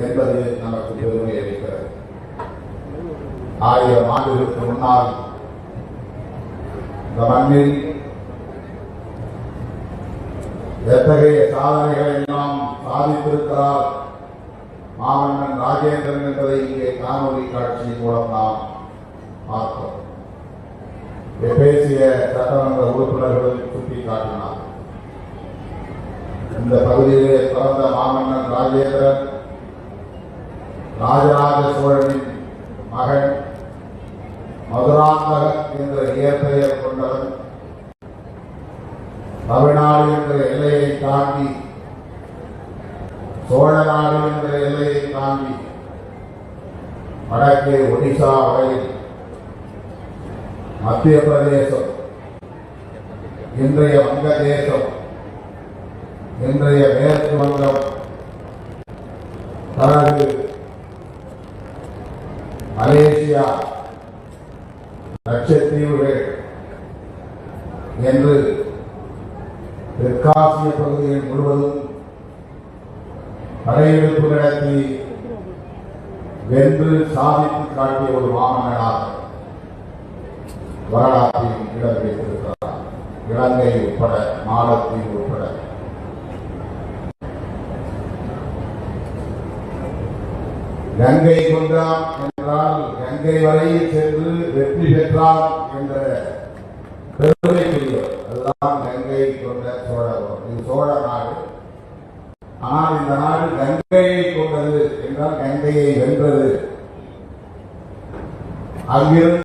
என்பது நமக்கு பெருமை அளிக்கிறது. ஆயிரம் ஆண்டுகளுக்கு முன்னால் இந்த மண்ணில் எத்தகைய சாதனைகளை நாம் சாதித்திருக்கிறார் மாமன்னன் ராஜேந்திரன் என்பதை இங்கே காணொலி காட்சி மூலம் நாம் பார்த்தோம். பேசிய சட்டமன்ற உறுப்பினர்கள் சுட்டி காட்டினார் இந்த பகுதியிலே பிறந்த மாமன்னன் ராஜேந்திரன் ராஜராஜ சோழனின் மகன் மதுராந்தகன் என்ற இயற்பெயர் கொண்டவன். தமிழ்நாடு என்ற எல்லையை தாண்டி சோழ நாடு என்ற எல்லையை தாண்டி வடக்கே ஒடிசா வரையில் மத்திய பிரதேசம் இன்றைய வங்கதேசம் இன்றைய மேற்கு வங்கம் தனது மலேசியா லட்சத்தீவுகள் என்று தெற்காசிய பகுதிகள் முழுவதும் படையெடுப்பு நடத்தி வென்று சாதித்து காட்டிய ஒரு மாமன்னராக வரலாற்றில் இடம் வைத்திருக்கிறார் இலங்கை உட்பட மாலத்தீவு உட்பட. கங்கை கொண்டான் என்றால் இலங்கை வரை சென்று வெற்றி பெற்றான் என்ற பெருமைக்குரிய அதுதான் கங்கை கொண்ட சோழபுரம் இது சோழ நாடு. ஆனால் இந்த நாடு கங்கையை கொண்டது என்றால் கங்கையை வென்றது. அங்கிருந்து